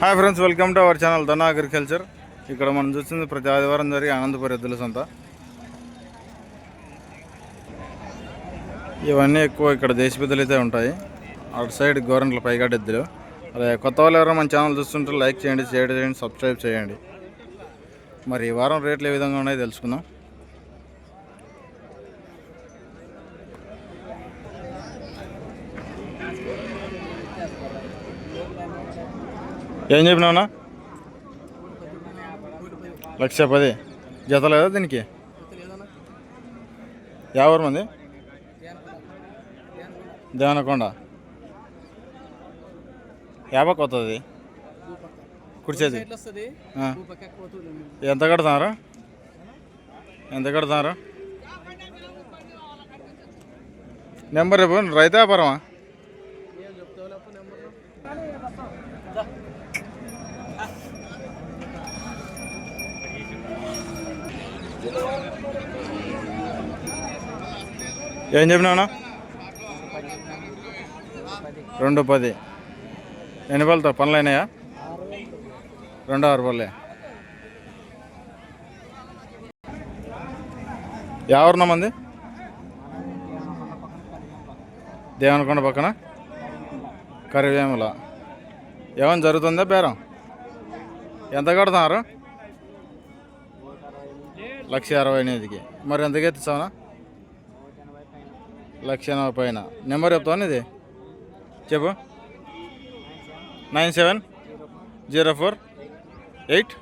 Hi friends welcome to our channel Dhana agriculture. ఇక్కడ మనం చూస్తుంది ప్రతి ఆదివారం జరిగే ఆనందపురి ఎద్దుల సంత. ఇవన్నీ ఎక్కువ ఇక్కడ దేశపెద్దలు అయితే ఉంటాయి. అటు సైడ్ గవర్నమెంట్ల పైగాటి ఎద్దులు. అదే కొత్త వాళ్ళు ఎవరైనా మన ఛానల్ చూస్తుంటే లైక్ చేయండి షేర్ చేయండి సబ్స్క్రైబ్ చేయండి. మరి ఈ వారం రేట్లు ఏ విధంగా ఉన్నాయో తెలుసుకుందాం. ఏం చెప్పినావునా లక్ష పది. జత లేదా దీనికి? యాభై మంది? దేవనకొండ. యాభై కొత్తది. కుర్చేది వస్తుంది ఎంత కడతారు ఎంత కడతారు నెంబర్ రేపు రైతు వ్యాపారమా ఏం చెప్తావు లేకపోతే నెంబర్ ఏం చెప్పినా రెండు పది. ఎన్ని పళ్ళతో? పనులు అయినాయా? రెండు ఆరు పళ్ళే. ఎవరున్నా మంది? దేవనకొండ పక్కన? కరివేముల. ఏమైనా జరుగుతుందా బేరం? ఎంత కడుతున్నారు? లక్ష అరవై ఎనిమిదికి. మరి ఎంతకి ఎత్తిస్తావునా లక్ష ఎనభై పైన. నెంబర్ చెప్తాను ఇది చెప్పు. Nine seven zero four eight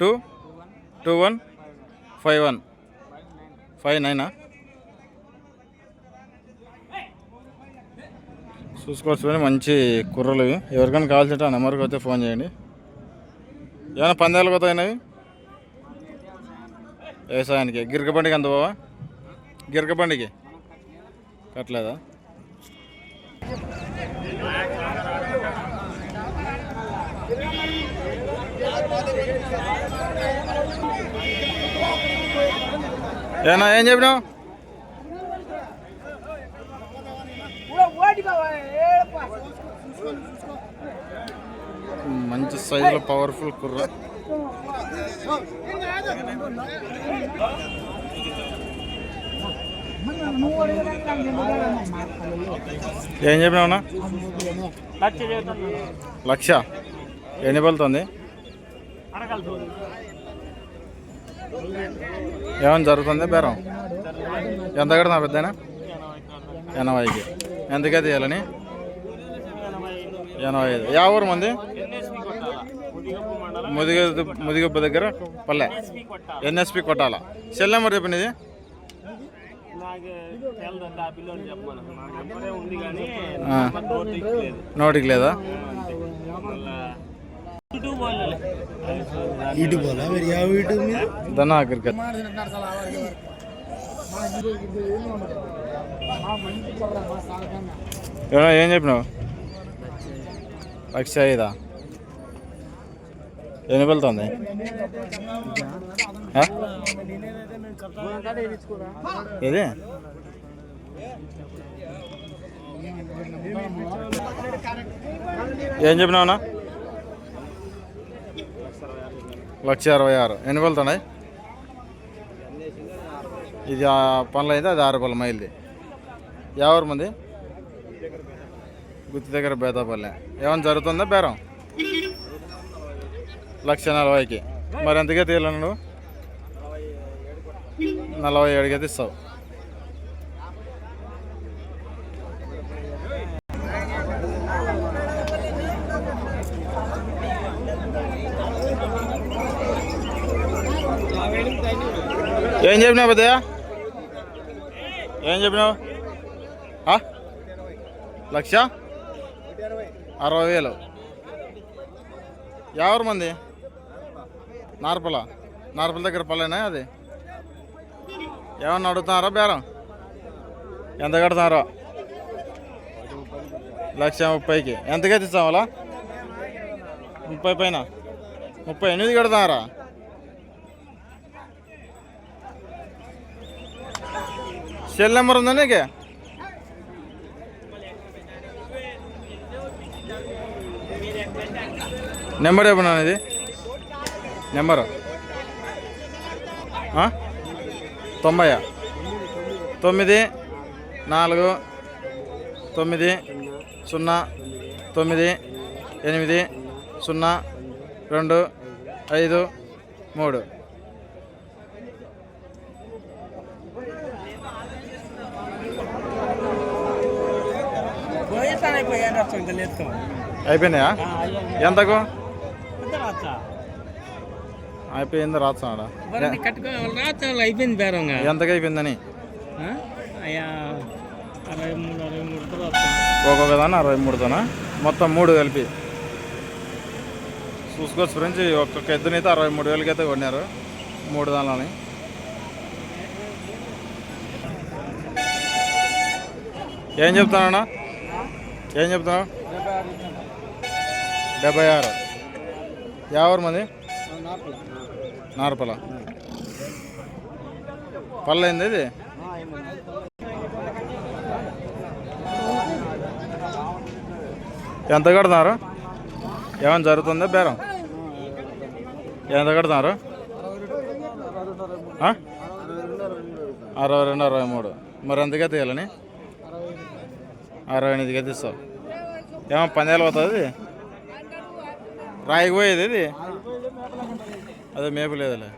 two two one five one. Five నైనా? చూసుకోవచ్చు కానీ మంచి కుర్రలు ఇవి. ఎవరికైనా కావాల్సింటే ఆ నెంబర్కి అయితే ఫోన్ చేయండి. ఏమైనా పందాలు కొత్త అయినవి వ్యవసాయానికి. గిరక పండుగ ఎంత బావా గిరక పండుగ కట్టలేదా? ఏనా ఏం చెప్పినావు? మంచి సైజులో పవర్ఫుల్ కుర్ర. ఏం చెప్పినావునా? లక్ష ఎన్ని పలుతుంది ఏమైనా జరుగుతుంది బేరం? ఎంత కడతా పెద్దనా ఎనభైకి. ఎంతకే తీయాలని ఎనభై ఐదు. యా ఊరు మంది? ముదిగ ముదిగొప్ప దగ్గర పల్లె. ఎన్ఎస్పి కొట్టాల. సెల్ నెంబర్ చెప్పండి ఇది. నోటికి లేదా? దన్నా క్రికెట్ ఏం చెప్పినావు? లక్ష ఐదా? ఎన్ని వెళ్తుంది? ఇది ఏం చెప్పినావునా లక్ష అరవై ఆరు. ఎన్ని వెళ్తున్నాయి? ఇది ఆ పనులు అయితే అది ఆరు పళ్ళ మైల్ది. ఎవరు మంది? గుత్తి దగ్గర బేతాపల్లె. ఏమైనా జరుగుతుందా బేరం? లక్ష నలభైకి. మరి ఎంతకే తీయాలను నువ్వు? నలభై ఏడుకి అయితే ఇస్తావు ఏం చెప్పినావు పెద్దయ్య? ఏం చెప్పినావు? లక్ష? అరవై వేలు. ఎవరు మంది? నార్పల నార్పల దగ్గర పల్లెనా అది? ఏమన్నా అడుగుతున్నారా బేరం? ఎంత కడుతున్నారో లక్ష ముప్పైకి. ఎంతకైతే ఇస్తావాలా? ముప్పై పైన. ముప్పై ఎనిమిది కడుతున్నారా సెల్ నెంబర్ ఉందా నీకు? నెంబర్ చెప్పనా ఇది. నెంబరు? తొంభై తొమ్మిది నాలుగు తొమ్మిది సున్నా తొమ్మిది ఎనిమిది సున్నా రెండు ఐదు మూడు. అయిపోయినాయా? ఎంతకు? అయిపోయింది రాస్తున్నాడా కట్టుకో రాత్రి అయిపోయింది బేరంగా. ఎంతకు అయిపోయిందని అరవై మూడు అరవై మూడు ఒక్కొక్క దాన్ని అరవై మూడుతోనా మొత్తం మూడు కలిపి. చూసుకోవచ్చు ఫ్రెండ్స్ ఈ ఒక్కొక్క ఎద్దునైతే అరవై మూడు వేలకి అయితే కొన్నారు. మూడు దానిలోని. ఏం చెప్తానన్నా ఏం చెప్తున్నావు? డెబ్బై ఆరు. యావరు మంది నార్పల. పల్లెంది ఇది? ఎంత కడుతున్నారు? ఏమైనా జరుగుతుందా బేరం? ఎంత కడుతున్నారు? అరవై రెండు అరవై మూడు. మరి ఎంతగా తీయాలని అరవై ఎనిమిదిగా తీస్తావు ఏమో పందేలు పోతుంది రాయికి పోయేది ఇది? అదే మేపు లేదులే.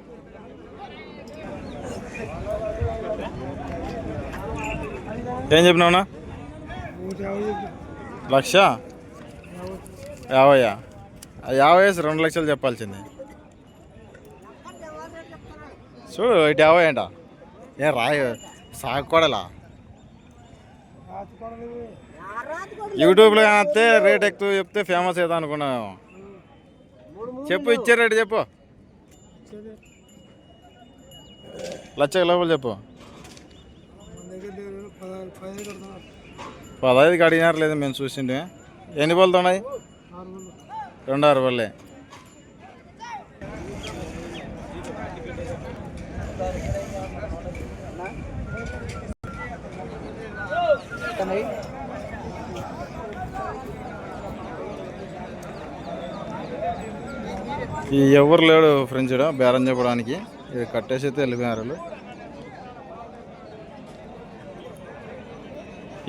ఏం చెప్పినావునా లక్ష? యాభయ్యా యాభై వేసి రెండు లక్షలు చెప్పాల్సింది. చూడు ఇటు యాభై అంట. ఏం రాయ సాగకూడలా యూట్యూబ్లో కాస్తే రేట్ ఎక్కువ చెప్తే ఫేమస్ అవుతా అనుకున్నాము చెప్పు ఇచ్చే రేటు చెప్పు. లక్ష లోపల చెప్పు? పదహైదుకి అడిగినారు లేదు మేము చూసిండే. ఎన్ని బళ్ళు ఉన్నాయి రెండు ఆరు బల్లే. ఈ ఎవరు లేడు ఫ్రెండ్స్ ఇక్కడ బేరం చెప్పడానికి. ఇది కట్టేసి అయితే వెళ్ళిపోయారు వాళ్ళు.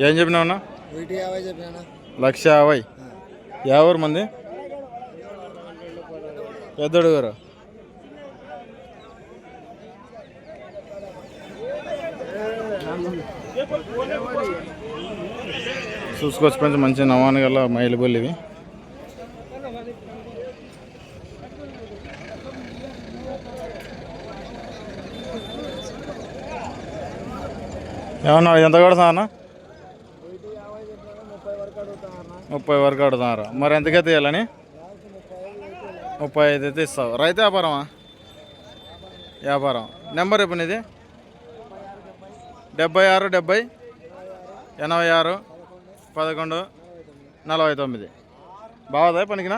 ఏం చెప్పినావునా లక్ష యాభై. యాభై మంది? పెద్దడు గారు. చూసుకోవచ్చు ఫ్రెండ్స్ మంచి నవాన్ గల మైలు బొల్లి ఏమన్నా ఎంత కడతా అన్న? ముప్పై వరకు అడుగుతున్నారు మరి ఎంతకైతే తీయాలని? ముప్పై ఐదు అయితే ఇస్తావు. రైతు వ్యాపారమా? వ్యాపారం. నెంబర్ ఇప్పుడు ఇది డెబ్బై ఆరు డెబ్బై ఎనభై ఆరు పదకొండు నలభై తొమ్మిది. బాగుందా? పనికినా?